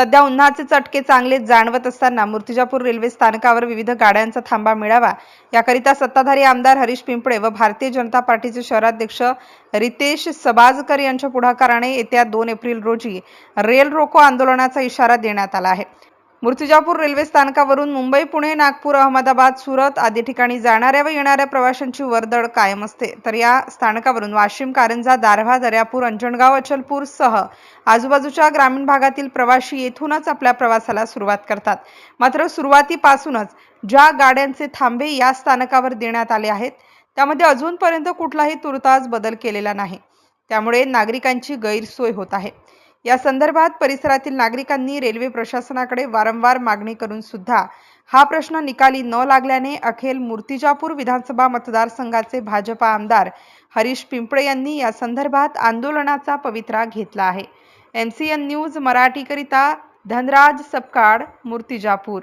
सध्या उन्हाचे चटके चांगले जाणवत असताना मूर्तिजापूर रेल्वे स्थानकावर विविध गाड्यांचा थांबा मिळावा. याकरिता सत्ताधारी आमदार हरीश पिंपळे व भारतीय जनता पार्टीचे शहराध्यक्ष रितेश सबाजकर यांच्या पुढाकाराने येत्या दोन एप्रिल रोजी रेल रोको आंदोलनाचा इशारा देण्यात आला आहे. मूर्तिजापूर रेल्वे स्थानकावरून मुंबई पुणे नागपूर अहमदाबाद सुरत आदी ठिकाणी जाणाऱ्या व येणाऱ्या प्रवाशांची वर्दळ कायम असते. तर या स्थानकावरून वाशिम कारंजा दारव्हा दर्यापूर अंजणगाव अचलपूर सह आजूबाजूच्या ग्रामीण भागातील प्रवाशी येथूनच आपल्या प्रवासाला सुरुवात करतात. मात्र सुरुवातीपासूनच ज्या गाड्यांचे थांबे या स्थानकावर देण्यात आले आहेत. त्यामध्ये अजूनपर्यंत कुठलाही तुर्तास बदल केलेला नाही. त्यामुळे नागरिकांची गैरसोय होत आहे. या संदर्भात परिसरातील नागरिकांनी रेल्वे प्रशासनाकडे वारंवार मागणी करून सुद्धा हा प्रश्न निकाली न लागल्याने अखेर मूर्तिजापूर विधानसभा मतदारसंघाचे भाजपा आमदार हरीश पिंपळे यांनी या संदर्भात आंदोलनाचा पवित्रा घेतला आहे. एम सी एन न्यूज मराठीकरिता धनराज सपकाळ मूर्तिजापूर.